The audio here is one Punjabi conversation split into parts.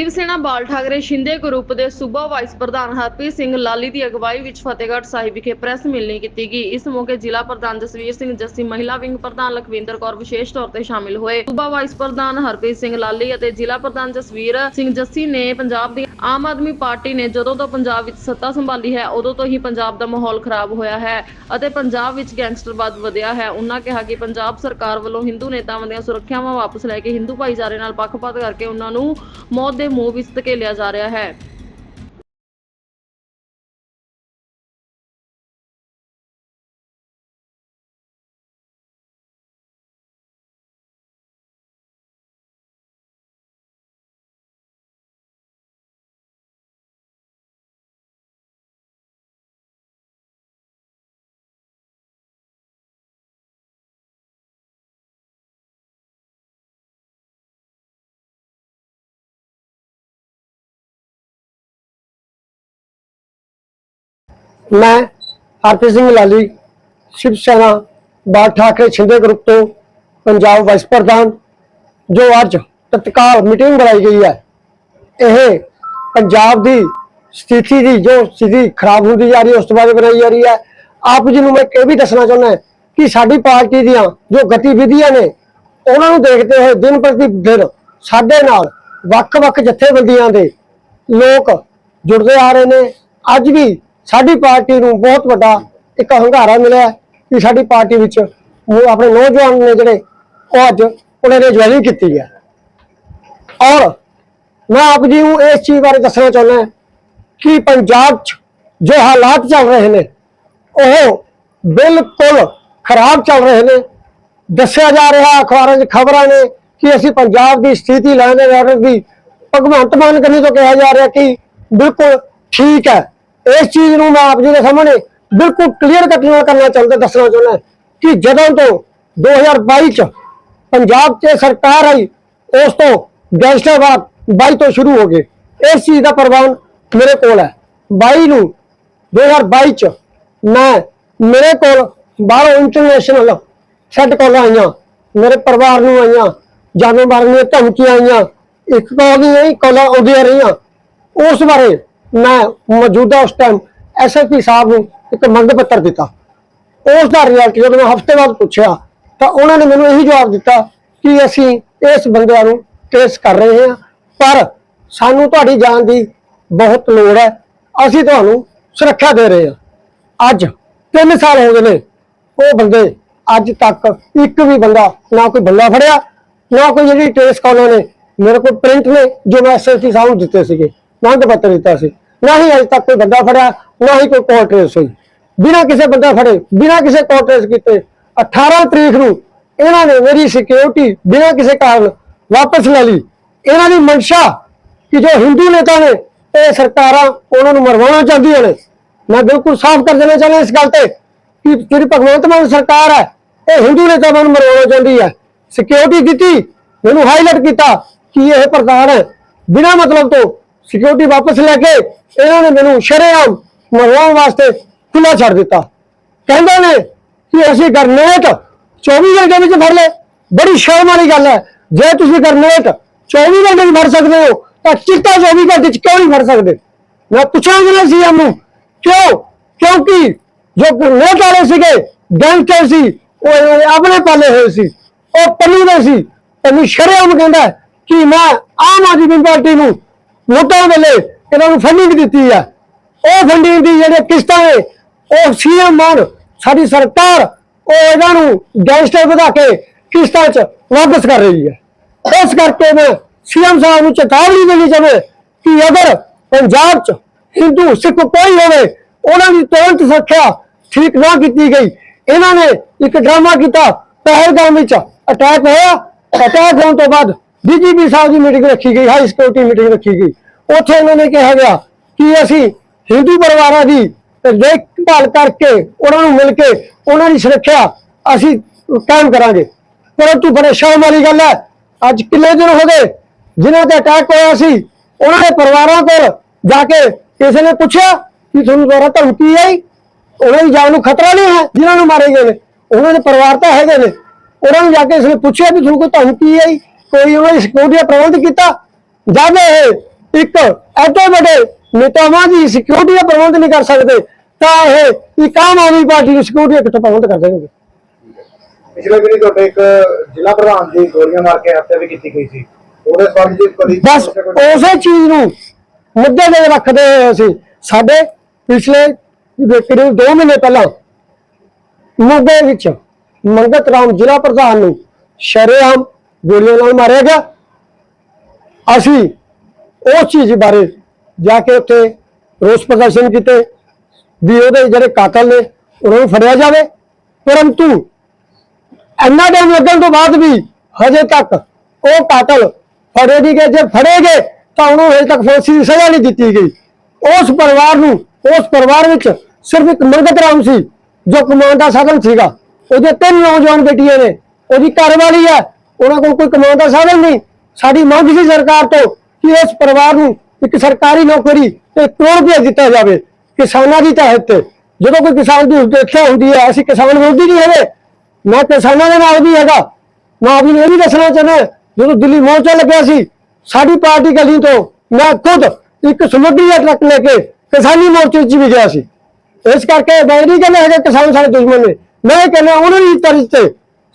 ਸ਼ਿਵ ਸੈਨਾ, ਬਾਲ ਠਾਕਰੇ, ਸ਼ਿੰਦੇ ਗਰੁੱਪ ਦੇ ਸੂਬਾ ਵਾਈਸ ਪ੍ਰਧਾਨ ਹਰਪ੍ਰੀਤ ਸਿੰਘ ਲਾਲੀ ਦੀ ਅਗਵਾਈ ਵਿੱਚ ਫਤਿਹਗੜ੍ਹ ਸਾਹਿਬ ਵਿਖੇ ਪ੍ਰੈਸ ਮਿਲਣੀ ਕੀਤੀ ਗਈ। ਇਸ ਮੌਕੇ ਜ਼ਿਲ੍ਹਾ ਪ੍ਰਧਾਨ ਜਸਵੀਰ ਸਿੰਘ, ਜੱਸੀ ਮਹਿਲਾ ਵਿੰਗ ਪ੍ਰਧਾਨ ਲਖਵਿੰਦਰ ਕੌਰ ਵਿਸ਼ੇਸ਼ ਤੌਰ ਤੇ ਸ਼ਾਮਿਲ ਹੋਏ। ਸੂਬਾ ਵਾਈਸ ਪ੍ਰਧਾਨ ਹਰਪ੍ਰੀਤ ਸਿੰਘ ਲਾਲੀ ਅਤੇ ਜ਼ਿਲ੍ਹਾ ਪ੍ਰਧਾਨ ਜਸਵੀਰ ਸਿੰਘ ਜੱਸੀ ਨੇ ਪੰਜਾਬ ਦੀ ਆਮ ਆਦਮੀ ਪਾਰਟੀ ਨੇ ਜਦੋਂ ਤੋਂ ਪੰਜਾਬ ਵਿੱਚ ਸੱਤਾ ਸੰਭਾਲੀ ਹੈ, ਉਦੋਂ ਤੋਂ ਹੀ ਪੰਜਾਬ ਦਾ ਮਾਹੌਲ ਖਰਾਬ ਹੋਇਆ ਹੈ ਅਤੇ ਪੰਜਾਬ ਵਿੱਚ ਗੈਂਗਸਟਰਵਾਦ ਵਧਿਆ ਹੈ। ਉਹਨਾਂ ਕਿਹਾ ਕਿ ਪੰਜਾਬ ਸਰਕਾਰ ਵੱਲੋਂ ਹਿੰਦੂ ਨੇਤਾਵਾਂ ਦੀਆਂ ਸੁਰੱਖਿਆਵਾਂ ਵਾਪਸ ਲੈ ਕੇ ਹਿੰਦੂ ਭਾਈਚਾਰੇ ਨਾਲ ਪੱਖਪਾਤ ਕਰਕੇ ਉਹਨਾਂ ਨੂੰ ਮੌਤ ਦੇ ਮੂੰਹ ਵਿੱਚ ਧਕੇਲਿਆ ਜਾ ਰਿਹਾ ਹੈ। ਮੈਂ ਹਰਪ੍ਰੀਤ ਸਿੰਘ ਲਾਲੀ, ਸ਼ਿਵ ਸੈਨਾ, ਬਾਲ ਠਾਕਰੇ ਛਿੰਦੇ ਗਰੁੱਪ ਤੋਂ ਪੰਜਾਬ ਵਾਈਸ ਪ੍ਰਧਾਨ, ਜੋ ਅੱਜ ਤਤਕਾਲ ਮੀਟਿੰਗ ਬੁਲਾਈ ਗਈ ਹੈ। ਇਹ ਪੰਜਾਬ ਦੀ ਸਥਿਤੀ ਦੀ, ਜੋ ਸਥਿਤੀ ਖਰਾਬ ਹੁੰਦੀ ਜਾ ਰਹੀ ਹੈ, ਉਸ ਤੋਂ ਬਾਅਦ ਬਣਾਈ ਜਾ ਰਹੀ ਹੈ। ਆਪ ਜੀ ਨੂੰ ਮੈਂ ਇਹ ਵੀ ਦੱਸਣਾ ਚਾਹੁੰਦਾ ਕਿ ਸਾਡੀ ਪਾਰਟੀ ਦੀਆਂ ਜੋ ਗਤੀਵਿਧੀਆਂ ਨੇ, ਉਹਨਾਂ ਨੂੰ ਦੇਖਦੇ ਹੋਏ ਦਿਨ ਪ੍ਰਤੀ ਦਿਨ ਸਾਡੇ ਨਾਲ ਵੱਖ-ਵੱਖ ਜਥੇਬੰਦੀਆਂ ਦੇ ਲੋਕ ਜੁੜਦੇ ਆ ਰਹੇ ਨੇ। ਅੱਜ ਵੀ ਸਾਡੀ ਪਾਰਟੀ ਨੂੰ ਬਹੁਤ ਵੱਡਾ ਇੱਕ ਹੰਗਾਰਾ ਮਿਲਿਆ ਕਿ ਸਾਡੀ ਪਾਰਟੀ ਵਿੱਚ ਉਹ ਆਪਣੇ ਨੌਜਵਾਨ ਨੇ ਜਿਹੜੇ, ਉਹ ਅੱਜ ਉਹਨਾਂ ਨੇ ਜੁਆਇਨਿੰਗ ਕੀਤੀ ਹੈ ਔਰ ਮੈਂ ਆਪ ਜੀ ਨੂੰ ਇਸ ਚੀਜ਼ ਬਾਰੇ ਦੱਸਣਾ ਚਾਹੁੰਦਾ ਕਿ ਪੰਜਾਬ 'ਚ ਜੋ ਹਾਲਾਤ ਚੱਲ ਰਹੇ ਨੇ, ਉਹ ਬਿਲਕੁਲ ਖਰਾਬ ਚੱਲ ਰਹੇ ਨੇ। ਦੱਸਿਆ ਜਾ ਰਿਹਾ, ਅਖਬਾਰਾਂ 'ਚ ਖਬਰਾਂ ਨੇ ਕਿ ਅਸੀਂ ਪੰਜਾਬ ਦੀ ਸਥਿਤੀ ਲੈਣੇ ਵਾਲੇ ਦੀ ਭਗਵੰਤ ਮਾਨ ਕੰਨੀ ਤੋਂ ਕਿਹਾ ਜਾ ਰਿਹਾ ਕਿ ਬਿਲਕੁਲ ਠੀਕ ਹੈ। ਇਸ ਚੀਜ਼ ਨੂੰ ਮੈਂ ਆਪ ਜੀ ਦੇ ਸਾਹਮਣੇ ਬਿਲਕੁਲ ਕਲੀਅਰ ਕੱਟਣਾ ਕਰਨਾ ਚਾਹੁੰਦਾ, ਦੱਸਣਾ ਚਾਹੁੰਦਾ ਕਿ ਜਦੋਂ ਤੋਂ 2022 ਚ ਪੰਜਾਬ 'ਚ ਸਰਕਾਰ ਆਈ, ਉਸ ਤੋਂ ਗੈਂਗਸਟਰਵਾਦ 22 ਤੋਂ ਸ਼ੁਰੂ ਹੋ ਗਏ। ਇਸ ਚੀਜ਼ ਦਾ ਪ੍ਰਵਾਨ ਮੇਰੇ ਕੋਲ ਹੈ। 22 ਨੂੰ 2022 ਚ ਮੈਂ ਮੇਰੇ ਕੋਲ ਬਾਹਰੋਂ ਇੰਟਰਨੈਸ਼ਨਲ ਸੈੱਟ ਕੋਲ ਆਈਆਂ। ਮੇਰੇ ਪਰਿਵਾਰ ਨੂੰ ਆਈਆਂ ਜਾਨੋਂ ਮਾਰਨ ਦੀਆਂ ਧਮਕੀਆਂ ਆਈਆਂ। ਇੱਕ ਕਾਲ ਨਹੀਂ, ਕੋਲਾਂ ਆਉਂਦੀਆਂ ਰਹੀਆਂ। ਉਸ ਬਾਰੇ ਮੈਂ ਮੌਜੂਦਾ ਉਸ ਟਾਈਮ ਐਸਐਸਪੀ ਸਾਹਿਬ ਨੂੰ ਇੱਕ ਮੰਗ ਪੱਤਰ ਦਿੱਤਾ। ਉਸ ਦਾ ਰਿਜ਼ਲਟ ਜਦੋਂ ਮੈਂ ਹਫ਼ਤੇ ਬਾਅਦ ਪੁੱਛਿਆ, ਤਾਂ ਉਹਨਾਂ ਨੇ ਮੈਨੂੰ ਇਹੀ ਜਵਾਬ ਦਿੱਤਾ ਕਿ ਅਸੀਂ ਇਸ ਬੰਦਿਆਂ ਨੂੰ ਕੇਸ ਕਰ ਰਹੇ ਹਾਂ, ਪਰ ਸਾਨੂੰ ਤੁਹਾਡੀ ਜਾਨ ਦੀ ਬਹੁਤ ਲੋੜ ਹੈ। ਅਸੀਂ ਤੁਹਾਨੂੰ ਸੁਰੱਖਿਆ ਦੇ ਰਹੇ ਹਾਂ। ਅੱਜ 3 ਸਾਲ ਹੋ ਗਏ ਨੇ ਉਹ ਬੰਦੇ ਅੱਜ ਤੱਕ ਇੱਕ ਵੀ ਬੰਦਾ ਨਾ ਕੋਈ ਬੰਦਾ ਫੜਿਆ, ਨਾ ਕੋਈ ਜਿਹੜੀ ਟੇਸ ਕਾਲਾਂ ਨੇ, ਮੇਰੇ ਕੋਲ ਪ੍ਰਿੰਟ ਨੇ ਜੋ ਮੈਂ ਐਸਐਸਪੀ ਸਾਹਿਬ ਨੂੰ ਦਿੱਤੇ ਸੀਗੇ, ਮੰਗ ਪੱਤਰ ਦਿੱਤਾ ਸੀ। ਨਾ ਹੀ ਅਜੇ ਤੱਕ ਕੋਈ ਬੰਦਾ ਫੜਿਆ, ਨਾ ਹੀ ਕੋਈ ਕੋਰਟ ਟ੍ਰੇਸ ਹੋਈ। ਬਿਨਾਂ ਕਿਸੇ ਬੰਦਾ ਫੜੇ, ਬਿਨਾਂ ਕਿਸੇ ਕੋਰਟ ਟ੍ਰੇਸ ਕੀਤੇ 18 ਤਰੀਕ ਨੂੰ ਇਹਨਾਂ ਨੇ ਮੇਰੀ ਸਿਕਿਉਰਿਟੀ ਬਿਨਾਂ ਕਿਸੇ ਕਾਰਨ ਵਾਪਸ ਲੈ ਲਈ। ਇਹਨਾਂ ਦੀ ਮਨਸ਼ਾ ਕਿ ਜੋ ਹਿੰਦੂ ਨੇਤਾ ਨੇ, ਇਹ ਸਰਕਾਰਾਂ ਉਹਨਾਂ ਨੂੰ ਮਰਵਾਉਣਾ ਚਾਹੁੰਦੀਆਂ ਨੇ। ਮੈਂ ਬਿਲਕੁਲ ਸਾਫ਼ ਕਰ ਦੇਣਾ ਚਾਹੁੰਦਾ ਇਸ ਗੱਲ ਤੇ ਕਿ ਜਿਹੜੀ ਭਗਵੰਤ ਮਾਨ ਸਰਕਾਰ ਹੈ, ਇਹ ਹਿੰਦੂ ਨੇਤਾਵਾਂ ਨੂੰ ਮਰਵਾਉਣਾ ਚਾਹੁੰਦੀ ਹੈ। ਸਿਕਿਉਰਿਟੀ ਦਿੱਤੀ, ਮੈਨੂੰ ਹਾਈਲਾਈਟ ਕੀਤਾ ਕਿ ਇਹ ਪ੍ਰਧਾਨ ਹੈ। ਬਿਨਾਂ ਮਤਲਬ ਤੋਂ ਸਿਕਿਉਰਿਟੀ ਵਾਪਸ ਲੈ ਕੇ ਇਹਨਾਂ ਨੇ ਮੈਨੂੰ ਸ਼ਰੇਆਮ ਮਰਵਾਉਣ ਵਾਸਤੇ ਖੁੱਲਾ ਛੱਡ ਦਿੱਤਾ। ਕਹਿੰਦੇ ਨੇ ਕਿ ਅਸੀਂ ਗਰਨੇਟ 24 ਘੰਟੇ ਵਿੱਚ ਫੜ ਲੈ ਬੜੀ ਸ਼ਰਮ ਵਾਲੀ ਗੱਲ ਹੈ। ਜੇ ਤੁਸੀਂ ਗਰਨੇਟ 24 ਘੰਟੇ ਵਿੱਚ ਫੜ ਸਕਦੇ ਹੋ, ਤਾਂ ਚਿੱਟਾ 24 ਘੰਟੇ ਚ ਕਿਉਂ ਨਹੀਂ ਫੜ ਸਕਦੇ? ਮੈਂ ਪੁੱਛਾਂਗਾ ਨਾ ਸੀਐਮ ਨੂੰ, ਕਿਉਂ? ਕਿਉਂਕਿ ਜੋ ਗਰਨੇਟ ਵਾਲੇ ਸੀਗੇ ਗੈਂਗਸਟਰ ਸੀ? ਉਹ ਆਪਣੇ ਪਾਲੇ ਹੋਏ ਸੀ। ਉਹ ਪੰਨੂ ਦੇ ਸੀ। ਪੰਨੂ ਸ਼ਰੇਆਮ ਕਹਿੰਦਾ ਕਿ ਮੈਂ ਆਮ ਆਦਮੀ ਪਾਰਟੀ ਨੂੰ ਵੋਟਾਂ ਵੇਲੇ ਇਹਨਾਂ ਨੂੰ ਫੰਡਿੰਗ ਦਿੱਤੀ ਹੈ ਉਹ ਫੰਡਿੰਗ ਦੀ ਜਿਹੜੇ ਕਿਸ਼ਤਾਂ ਨੇ, ਉਹ ਸੀਐਮ ਮਾਨ, ਸਾਡੀ ਸਰਕਾਰ, ਉਹ ਇਹਨਾਂ ਨੂੰ ਗੈਂਗਸਟਰ ਵਧਾ ਕੇ ਕਿਸ਼ਤਾਂ 'ਚ ਵਾਪਸ ਕਰ ਰਹੀ ਹੈ। ਇਸ ਕਰਕੇ ਮੈਂ ਸੀਐਮ ਸਾਹਿਬ ਨੂੰ ਚੇਤਾਵਨੀ ਦੇਣੀ ਚਾਹੁੰਦਾ ਕਿ ਅਗਰ ਪੰਜਾਬ 'ਚ ਹਿੰਦੂ, ਸਿੱਖ ਕੋਈ ਹੋਵੇ, ਉਹਨਾਂ ਦੀ ਤੁਰੰਤ ਸੁਰੱਖਿਆ ਠੀਕ ਨਾ ਕੀਤੀ ਗਈ। ਇਹਨਾਂ ਨੇ ਇੱਕ ਡਰਾਮਾ ਕੀਤਾ, ਪਹਿਲਗਾਮ ਵਿੱਚ ਅਟੈਕ ਹੋਇਆ। ਅਟੈਕ ਹੋਣ ਤੋਂ ਬਾਅਦ ਡੀਜੀਪੀ ਸਾਹਿਬ ਦੀ ਮੀਟਿੰਗ ਰੱਖੀ ਗਈ ਹਾਈ ਸਿਕਿਉਰਿਟੀ ਮੀਟਿੰਗ ਰੱਖੀ ਗਈ। ਉੱਥੇ ਇਹਨਾਂ ਨੇ ਕਿਹਾ ਗਿਆ ਕਿ ਅਸੀਂ ਹਿੰਦੂ ਪਰਿਵਾਰਾਂ ਦੀ ਦੇਖਭਾਲ ਕਰਕੇ ਉਹਨਾਂ ਨੂੰ ਮਿਲ ਕੇ ਉਹਨਾਂ ਦੀ ਸੁਰੱਖਿਆ ਅਸੀਂ ਕਾਇਮ ਕਰਾਂਗੇ। ਪਰੰਤੂ ਬੜੇ ਸ਼ਰਮ ਵਾਲੀ ਗੱਲ ਹੈ, ਅੱਜ ਕਿੰਨੇ ਦਿਨ ਹੋ ਗਏ ਜਿਨ੍ਹਾਂ ਤੇ ਅਟੈਕ ਹੋਇਆ ਸੀ, ਉਹਨਾਂ ਦੇ ਪਰਿਵਾਰਾਂ ਕੋਲ ਜਾ ਕੇ ਕਿਸੇ ਨੇ ਪੁੱਛਿਆ ਕਿ ਤੁਹਾਨੂੰ ਦੁਆਰਾ ਧਮਕੀ ਆਈ? ਉਹਨਾਂ ਦੀ ਜਾਨ ਨੂੰ ਖਤਰਾ ਨਹੀਂ ਹੈ ਜਿਨ੍ਹਾਂ ਨੂੰ ਮਾਰੇ ਗਏ ਨੇ। ਉਹਨਾਂ ਦੇ ਪਰਿਵਾਰ ਤਾਂ ਹੈਗੇ ਨੇ। ਉਹਨਾਂ ਨੂੰ ਜਾ ਕੇ ਇਸਨੇ ਪੁੱਛਿਆ ਵੀ ਤੁਹਾਨੂੰ ਕੋਈ ਧਮਕੀ ਆਈ? ਕੋਈ ਉਹਨਾਂ ਦੀ ਸਿਕਿਉਰਿਟੀ ਦਾ ਪ੍ਰਬੰਧ ਕੀਤਾ ਜਦ ਇਹ ਇੱਕ ਐਡੇ ਵੱਡੇ ਨੇਤਾਵਾਂ ਦੀ ਸਿਕਿਉਰਿਟੀ ਦਾ ਪ੍ਰਬੰਧ ਨਹੀਂ ਕਰ ਸਕਦੇ ਤਾਂ ਇਹ ਇੱਕ ਆਮ ਆਦਮੀ ਪਾਰਟੀ ਦੀ ਸਿਕਿਉਰਿਟੀ ਕਿੱਥੋਂ ਪ੍ਰਬੰਧ ਕਰ ਦੇਣਗੇ? ਪਿਛਲੇ ਦਿਨੀ ਤੁਹਾਡੇ ਇੱਕ ਜ਼ਿਲ੍ਹਾ ਪ੍ਰਧਾਨ ਦੀ ਗੋਲੀਆਂ ਮਾਰ ਕੇ ਹੱਤਿਆ ਵੀ ਕੀਤੀ ਗਈ ਸੀ। ਉਹਦੇ ਸੰਬੰਧ ਵਿੱਚ ਕਦੀ ਬਸ ਉਸੇ ਚੀਜ਼ ਨੂੰ ਮੁੱਦੇ ਤੇ ਰੱਖਦੇ ਹੋਏ ਅਸੀਂ ਸਾਡੇ ਪਿਛਲੇ ਦੇ ਕਰੀਬ 2 ਮਹੀਨੇ ਪਹਿਲਾਂ ਮੋਗੇ ਵਿੱਚ ਮੰਗਤ ਰਾਮ ਜ਼ਿਲ੍ਹਾ ਪ੍ਰਧਾਨ ਨੂੰ ਸ਼ਰੇਆਮ ਗੋਲੀਆਂ ਨਾਲ ਮਾਰਿਆ ਗਿਆ। ਅਸੀਂ ਉਸ ਚੀਜ਼ ਬਾਰੇ ਜਾ ਕੇ ਉੱਥੇ ਰੋਸ ਪ੍ਰਦਰਸ਼ਨ ਕੀਤੇ ਵੀ ਉਹਦੇ ਜਿਹੜੇ ਕਾਤਲ ਨੇ, ਉਹਨਾਂ ਨੂੰ ਫੜਿਆ ਜਾਵੇ। ਪਰੰਤੂ ਇੰਨਾ ਟਾਈਮ ਲੱਗਣ ਤੋਂ ਬਾਅਦ ਵੀ ਹਜੇ ਤੱਕ ਉਹ ਕਾਤਲ ਫੜੇ ਨਹੀਂ ਗਏ। ਜੇ ਫੜੇ ਗਏ ਤਾਂ ਉਹਨੂੰ ਹਜੇ ਤੱਕ ਫਾਂਸੀ ਦੀ ਸਜ਼ਾ ਨਹੀਂ ਦਿੱਤੀ ਗਈ। ਉਸ ਪਰਿਵਾਰ ਨੂੰ, ਉਸ ਪਰਿਵਾਰ ਵਿੱਚ ਸਿਰਫ ਇੱਕ ਮੰਗਤ ਰਾਮ ਸੀ, ਜੋ ਕਮਾਉਣ ਦਾ ਸਾਧਨ ਸੀਗਾ। ਉਹਦੇ ਤਿੰਨ ਨੌਜਵਾਨ ਬੇਟੀਆਂ ਨੇ। ਉਹਦੀ ਘਰਵਾਲੀ ਹੈ ਉਹਨਾਂ ਕੋਲ ਕੋਈ ਕਮਾਉਣ ਦਾ ਸਾਧਨ ਨਹੀਂ। ਸਾਡੀ ਮੰਗ ਸੀ ਸਰਕਾਰ ਤੋਂ ਕਿ ਇਸ ਪਰਿਵਾਰ ਨੂੰ ਇੱਕ ਸਰਕਾਰੀ ਨੌਕਰੀ ਤੇ ਕਰੋੜ ਰੁਪਏ ਦਿੱਤਾ ਜਾਵੇ ਕਿਸਾਨਾਂ ਦੀ ਤਹਿਤ ਤੇ। ਜਦੋਂ ਕੋਈ ਕਿਸਾਨ ਦੀ ਉਪੇਖਿਆ ਹੁੰਦੀ ਹੈ, ਅਸੀਂ ਕਿਸਾਨ ਵਿਰੋਧੀ ਨਹੀਂ ਹੈਗੇ ਮੈਂ ਕਿਸਾਨਾਂ ਦੇ ਨਾਲ ਵੀ ਹੈਗਾ। ਮੈਂ ਆਪ ਨੂੰ ਇਹ ਵੀ ਦੱਸਣਾ ਚਾਹੁੰਦਾ ਜਦੋਂ ਦਿੱਲੀ ਮੋਰਚਾ ਲੱਗਿਆ ਸੀ, ਸਾਡੀ ਪਾਰਟੀ ਗਲੀ ਤੋਂ ਮੈਂ ਖੁਦ ਇੱਕ ਸਮੁੰਦਰੀ ਦਾ ਟਰੱਕ ਲੈ ਕੇ ਕਿਸਾਨੀ ਮੋਰਚੇ 'ਚ ਵੀ ਗਿਆ ਸੀ। ਇਸ ਕਰਕੇ ਮੈਂ ਨਹੀਂ ਕਹਿੰਦਾ ਹੈਗਾ ਕਿਸਾਨ ਸਾਡੇ ਦੁਸ਼ਮਣ ਨੇ। ਮੈਂ ਇਹ ਕਹਿੰਦਾ ਉਹਨਾਂ ਦੀ ਤਰਜ਼ ਤੇ,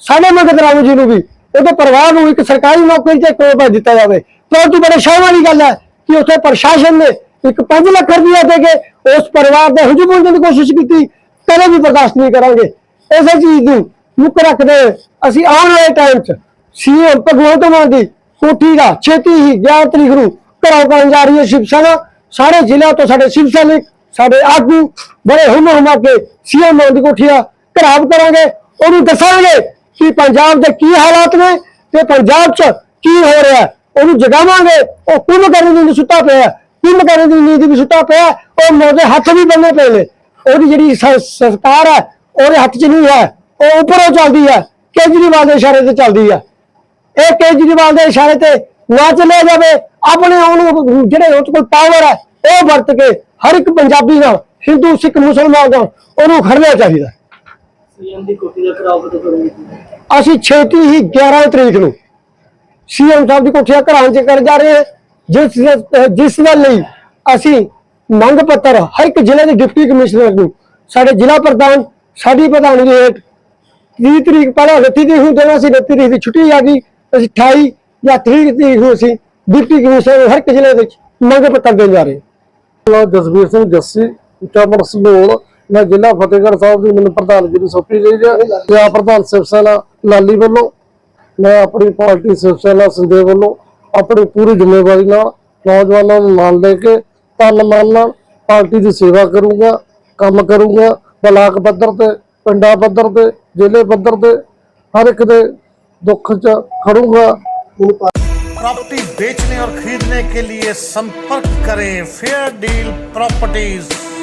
ਸਾਡੇ ਮਗਦ ਰਾਮੂ ਜੀ ਨੂੰ ਵੀ ਉਹਦੇ ਪਰਿਵਾਰ ਨੂੰ ਇੱਕ ਸਰਕਾਰੀ ਨੌਕਰੀ ਤੇ ਕੋਈ ਰੁਪਏ ਦਿੱਤਾ ਜਾਵੇ। ਪਰੰਤੂ ਬੜੇ ਸ਼ਰਮ ਵਾਲੀ ਗੱਲ ਹੈ ਕਿ ਉੱਥੇ ਪ੍ਰਸ਼ਾਸਨ ਨੇ ਇੱਕ 5 ਲੱਖ ਰੁਪਏ ਦੇ ਕੇ ਉਸ ਪਰਿਵਾਰ ਦੇ ਹੁਜੂ ਪੁੰਜਣ ਦੀ ਕੋਸ਼ਿਸ਼ ਕੀਤੀ ਕਦੇ ਵੀ ਬਰਦਾਸ਼ਤ ਨਹੀਂ ਕਰਾਂਗੇ। ਇਸੇ ਚੀਜ਼ ਨੂੰ ਮੁੱਖ ਰੱਖਦੇ ਅਸੀਂ ਆਉਣ ਵਾਲੇ ਟਾਈਮ 'ਚ ਸੀਐਮ ਭਗਵੰਤ ਮਾਨ ਦੀ ਕੋਠੀ ਦਾ ਛੇਤੀ ਹੀ 11 ਤਰੀਕ ਨੂੰ ਘਰਾਓ ਕਰਨ ਜਾ ਰਹੀ ਹੈ ਸ਼ਿਵ ਸੈਨਾ ਸਾਰੇ ਜ਼ਿਲ੍ਹਿਆਂ ਤੋਂ ਸਾਡੇ ਸ਼ਿਵ ਸੈਨਿਕ, ਸਾਡੇ ਆਗੂ ਬੜੇ ਹੁਮ ਹੁਮਾ ਕੇ ਸੀਐਮ ਮਾਨ ਦੀ ਕੋਠੀ ਦਾ ਘਰਾਵ ਕਰਾਂਗੇ। ਉਹਨੂੰ ਦੱਸਾਂਗੇ ਕਿ ਪੰਜਾਬ ਦੇ ਕੀ ਹਾਲਾਤ ਨੇ ਤੇ ਪੰਜਾਬ 'ਚ ਕੀ ਹੋ ਰਿਹਾ? ਉਹਨੂੰ ਜਗਾਵਾਂਗੇ। ਉਹ ਕੁੰਭ ਕਰਨ ਦੀ ਨੀਂਦ ਸੁੱਤਾ ਪਿਆ ਹੈ। ਕੁੰਭ ਕਰਨ ਦੀ ਨੀਂਦ ਵੀ ਸੁੱਤਾ ਪਿਆ ਹੈ। ਉਹ ਮੋਦੇ ਹੱਥ ਵੀ ਬੰਨੇ ਪਏ ਨੇ। ਉਹਦੀ ਜਿਹੜੀ ਸਰਕਾਰ ਹੈ, ਉਹਦੇ ਹੱਥ 'ਚ ਨਹੀਂ ਹੈ। ਉਹ ਉੱਪਰੋਂ ਚੱਲਦੀ ਹੈ। ਕੇਜਰੀਵਾਲ ਦੇ ਇਸ਼ਾਰੇ ਤੇ ਚੱਲਦੀ ਹੈ। ਇਹ ਕੇਜਰੀਵਾਲ ਦੇ ਇਸ਼ਾਰੇ ਤੇ ਨਾ ਚੱਲਿਆ ਜਾਵੇ। ਆਪਣੇ ਉਹਨੂੰ ਜਿਹੜੇ ਉਹਦੇ ਕੋਲ ਪਾਵਰ ਹੈ, ਉਹ ਵਰਤ ਕੇ ਹਰ ਇੱਕ ਪੰਜਾਬੀ ਨਾਲ, ਹਿੰਦੂ, ਸਿੱਖ, ਮੁਸਲਮਾਨ ਨਾਲ ਉਹਨੂੰ ਖੜਨਾ ਚਾਹੀਦਾ। ਸੀਐਮ ਦੀ ਕੋਠੀ ਦਾ ਘਰਾਓ ਕਦੋਂ ਕਰੋਗੇ? ਅਸੀਂ ਛੇਤੀ ਹੀ 11 ਤਰੀਕ ਨੂੰ ਸੀਐਮ ਸਾਹਿਬ ਦੀ ਕੋਠੀਆ ਘਰਾਂ 'ਚ ਕਰ ਜਾ ਰਹੇ ਹਾਂ। ਜਿਸ ਜਿਸ ਦੇ ਲਈ ਅਸੀਂ ਮੰਗ ਪੱਤਰ ਹਰ ਇੱਕ ਜ਼ਿਲ੍ਹੇ ਦੇ ਡਿਪਟੀ ਕਮਿਸ਼ਨਰ ਨੂੰ ਸਾਡੇ ਜ਼ਿਲ੍ਹਾ ਪ੍ਰਧਾਨ ਸਾਡੀ ਪ੍ਰਧਾਨਗੀ ਹੇਠ 30 ਤਰੀਕ ਪਹਿਲਾਂ 29 ਤਰੀਕ ਨੂੰ ਦੇਣਾ ਸੀ 29 ਤਰੀਕ ਦੀ ਛੁੱਟੀ ਆ ਗਈ ਅਸੀਂ 28 ਜਾਂ 30 ਤਰੀਕ ਨੂੰ ਅਸੀਂ ਡਿਪਟੀ ਕਮਿਸ਼ਨਰ ਹਰ ਇੱਕ ਜ਼ਿਲ੍ਹੇ ਵਿੱਚ ਮੰਗ ਪੱਤਰ ਦੇਣ ਜਾ ਰਹੇ ਹਾਂ। ਜਸਵੀਰ ਸਿੰਘ ਜੱਸੀ ਚਾਮੜ ਸੰਧੋਲ ਮੈਂ ਜ਼ਿਲ੍ਹਾ ਫਤਿਹਗੜ੍ਹ ਸਾਹਿਬ ਦੀ ਮੈਨੂੰ ਪ੍ਰਧਾਨਗੀ ਦੀ ਸੌਂਪੀ ਗਈ ਹੈ ਤੇ ਪ੍ਰਧਾਨ ਸਿਵ ਸੈਨਾ ਲਾਲੀ ਵੱਲੋਂ ਮੈਂ ਆਪਣੀ ਪਾਰਟੀ ਸਿਵ ਸੈਨਾ ਸੰਜੇ ਵੱਲੋਂ ਆਪਣੀ ਪੂਰੀ ਜ਼ਿੰਮੇਵਾਰੀ ਨਾਲ ਨੌਜਵਾਨਾਂ ਨੂੰ ਨਾਲ ਲੈ ਕੇ ਤਨ ਮਨ ਨਾਲ ਪਾਰਟੀ ਦੀ ਸੇਵਾ ਕਰੂੰਗਾ ਕੰਮ ਕਰੂੰਗਾ ਬਲਾਕ ਪੱਧਰ ਤੇ ਪਿੰਡਾਂ ਪੱਧਰ ਤੇ ਜ਼ਿਲ੍ਹੇ ਪੱਧਰ ਤੇ ਹਰ ਇੱਕ ਦੇ ਦੁੱਖ 'ਚ ਖੜੂੰਗਾ प्रॉपर्टी बेचने और खरीदने के लिए संपर्क करें फेयर डील प्रॉपर्टीज